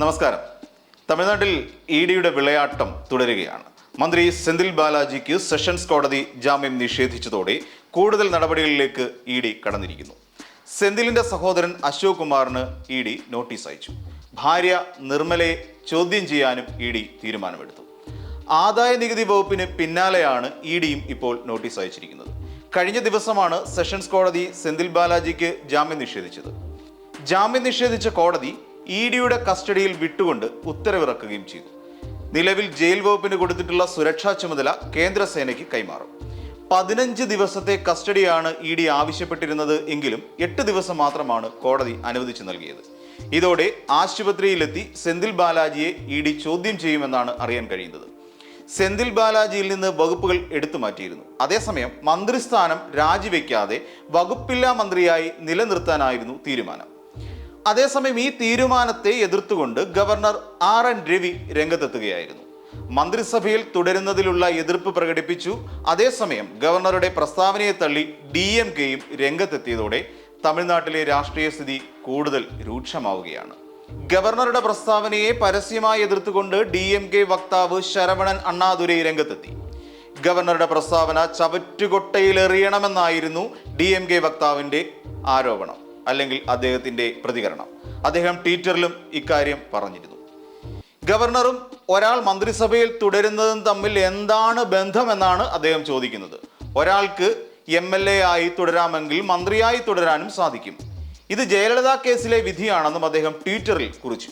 നമസ്കാരം. തമിഴ്നാട്ടിൽ ഇ ഡിയുടെ വിളയാട്ടം തുടരുകയാണ്. മന്ത്രി സെന്തിൽ ബാലാജിക്ക് സെഷൻസ് കോടതി ജാമ്യം നിഷേധിച്ചതോടെ കൂടുതൽ നടപടികളിലേക്ക് ഇ ഡി കടന്നിരിക്കുന്നു. സെന്തിലിന്റെ സഹോദരൻ അശോക് കുമാറിന് ഇ ഡി നോട്ടീസ് അയച്ചു. ഭാര്യ നിർമ്മലയെ ചോദ്യം ചെയ്യാനും ഇ ഡി തീരുമാനമെടുത്തു. ആദായ നികുതി വകുപ്പിന് പിന്നാലെയാണ് ഇ ഡിയും ഇപ്പോൾ നോട്ടീസ് അയച്ചിരിക്കുന്നത്. കഴിഞ്ഞ ദിവസമാണ് സെഷൻസ് കോടതി സെന്തിൽ ബാലാജിക്ക് ജാമ്യം നിഷേധിച്ചത്. ജാമ്യം നിഷേധിച്ച കോടതി ഇ ഡിയുടെ കസ്റ്റഡിയിൽ വിട്ടുകൊണ്ട് ഉത്തരവിറക്കുകയും ചെയ്തു. നിലവിൽ ജയിൽ വകുപ്പിന് കൊടുത്തിട്ടുള്ള സുരക്ഷാ ചുമതല കേന്ദ്രസേനയ്ക്ക് കൈമാറും. പതിനഞ്ച് ദിവസത്തെ കസ്റ്റഡിയാണ് ഇ ഡി ആവശ്യപ്പെട്ടിരുന്നത് എങ്കിലും എട്ട് ദിവസം മാത്രമാണ് കോടതി അനുവദിച്ചു നൽകിയത്. ഇതോടെ ആശുപത്രിയിലെത്തി സെന്തിൽ ബാലാജിയെ ഇ ഡി ചോദ്യം ചെയ്യുമെന്നാണ് അറിയാൻ കഴിയുന്നത്. സെന്തിൽ ബാലാജിയിൽ നിന്ന് വകുപ്പുകൾ എടുത്തു മാറ്റിയിരുന്നു. അതേസമയം മന്ത്രിസ്ഥാനം രാജിവെക്കാതെ വകുപ്പില്ലാ മന്ത്രിയായി നിലനിർത്താനായിരുന്നു തീരുമാനം. അതേസമയം ഈ തീരുമാനത്തെ എതിർത്തുകൊണ്ട് ഗവർണർ ആർ എൻ രവി രംഗത്തെത്തുകയായിരുന്നു. മന്ത്രിസഭയിൽ തുടരുന്നതിലുള്ള എതിർപ്പ് പ്രകടിപ്പിച്ചു. അതേസമയം ഗവർണറുടെ പ്രസ്താവനയെ തള്ളി ഡി എം കെയും രംഗത്തെത്തിയതോടെ തമിഴ്നാട്ടിലെ രാഷ്ട്രീയ സ്ഥിതി കൂടുതൽ രൂക്ഷമാവുകയാണ്. ഗവർണറുടെ പ്രസ്താവനയെ പരസ്യമായി എതിർത്തുകൊണ്ട് ഡി എം കെ വക്താവ് ശരവണൻ അണ്ണാദുരൈ രംഗത്തെത്തി. ഗവർണറുടെ പ്രസ്താവന ചവറ്റുകൊട്ടയിലെറിയണമെന്നായിരുന്നു ഡി എം കെ വക്താവിന്റെ ആരോപണം. അല്ലെങ്കിൽ അദ്ദേഹത്തിന്റെ പ്രതികരണം. അദ്ദേഹം ട്വിറ്ററിലും ഇക്കാര്യം പറഞ്ഞിരുന്നു. ഗവർണറും ഒരാൾ മന്ത്രിസഭയിൽ തുടരുന്നതും തമ്മിൽ എന്താണ് ബന്ധമെന്നാണ് അദ്ദേഹം ചോദിക്കുന്നത്. ഒരാൾക്ക് എം എൽ എ ആയി തുടരാമെങ്കിൽ മന്ത്രിയായി തുടരാനും സാധിക്കും. ഇത് ജയലളിത കേസിലെ വിധിയാണെന്നും അദ്ദേഹം ട്വിറ്ററിൽ കുറിച്ചു.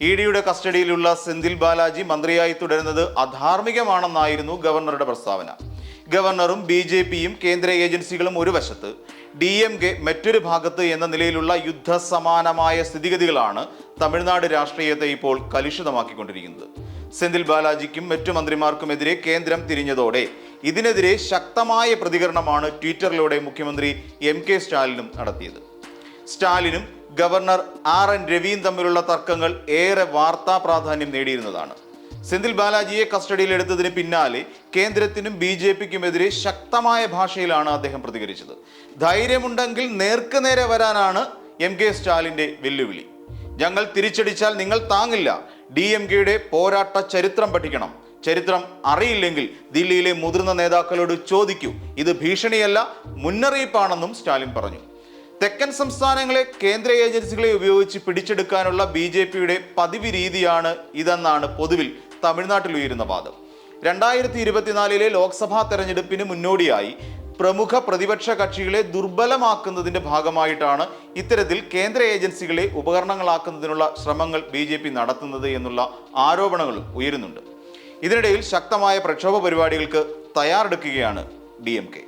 ഇ ഡിയുടെ കസ്റ്റഡിയിലുള്ള സെന്തിൽ ബാലാജി മന്ത്രിയായി തുടരുന്നത് അധാർമികമാണെന്നായിരുന്നു ഗവർണറുടെ പ്രസ്താവന. ഗവർണറും ബി ജെ പിയും കേന്ദ്ര ഏജൻസികളും ഒരു വശത്ത് ഡി എം കെ മറ്റൊരു ഭാഗത്ത് എന്ന നിലയിലുള്ള യുദ്ധസമാനമായ സ്ഥിതിഗതികളാണ് തമിഴ്നാട് രാഷ്ട്രീയത്തെ ഇപ്പോൾ കലുഷിതമാക്കിക്കൊണ്ടിരിക്കുന്നത്. സെന്തിൽ ബാലാജിക്കും മറ്റു മന്ത്രിമാർക്കുമെതിരെ കേന്ദ്രം തിരിഞ്ഞതോടെ ഇതിനെതിരെ ശക്തമായ പ്രതികരണമാണ് ട്വിറ്ററിലൂടെ മുഖ്യമന്ത്രി എം കെ സ്റ്റാലിനും നടത്തിയത്. സ്റ്റാലിനും ഗവർണർ ആർ എൻ രവിയും തമ്മിലുള്ള തർക്കങ്ങൾ ഏറെ വാർത്താ പ്രാധാന്യം നേടിയിരുന്നതാണ്. സെന്തിൽ ബാലാജിയെ കസ്റ്റഡിയിൽ എടുത്തതിന് പിന്നാലെ കേന്ദ്രത്തിനും ബി ജെ പിക്കുമെതിരെ ശക്തമായ ഭാഷയിലാണ് അദ്ദേഹം പ്രതികരിച്ചത്. ധൈര്യമുണ്ടെങ്കിൽ നേർക്കുനേരെ വരാനാണ് എം കെ സ്റ്റാലിന്റെ വെല്ലുവിളി. ഞങ്ങൾ തിരിച്ചടിച്ചാൽ നിങ്ങൾ താങ്ങില്ല. ഡി എം കെയുടെ പോരാട്ട ചരിത്രം പഠിക്കണം. ചരിത്രം അറിയില്ലെങ്കിൽ ദില്ലിയിലെ മുതിർന്ന നേതാക്കളോട് ചോദിക്കൂ. ഇത് ഭീഷണിയല്ല മുന്നറിയിപ്പാണെന്നും സ്റ്റാലിൻ പറഞ്ഞു. തെക്കൻ സംസ്ഥാനങ്ങളെ കേന്ദ്ര ഏജൻസികളെ ഉപയോഗിച്ച് പിടിച്ചെടുക്കാനുള്ള ബി ജെ പിയുടെ പതിവ് രീതിയാണ് ഇതെന്നാണ് പൊതുവിൽ തമിഴ്നാട്ടിൽ ഉയരുന്ന വാദം. രണ്ടായിരത്തി ഇരുപത്തിനാലിലെ ലോക്സഭാ തെരഞ്ഞെടുപ്പിന് മുന്നോടിയായി പ്രമുഖ പ്രതിപക്ഷ കക്ഷികളെ ദുർബലമാക്കുന്നതിന്റെ ഭാഗമായിട്ടാണ് ഇത്തരത്തിൽ കേന്ദ്ര ഏജൻസികളെ ഉപകരണങ്ങളാക്കുന്നതിനുള്ള ശ്രമങ്ങൾ ബി ജെ പി നടത്തുന്നത് എന്നുള്ള ആരോപണങ്ങൾ ഉയരുന്നുണ്ട്. ഇതിനിടയിൽ ശക്തമായ പ്രക്ഷോഭ പരിപാടികൾക്ക് തയ്യാറെടുക്കുകയാണ് ഡി എം കെ.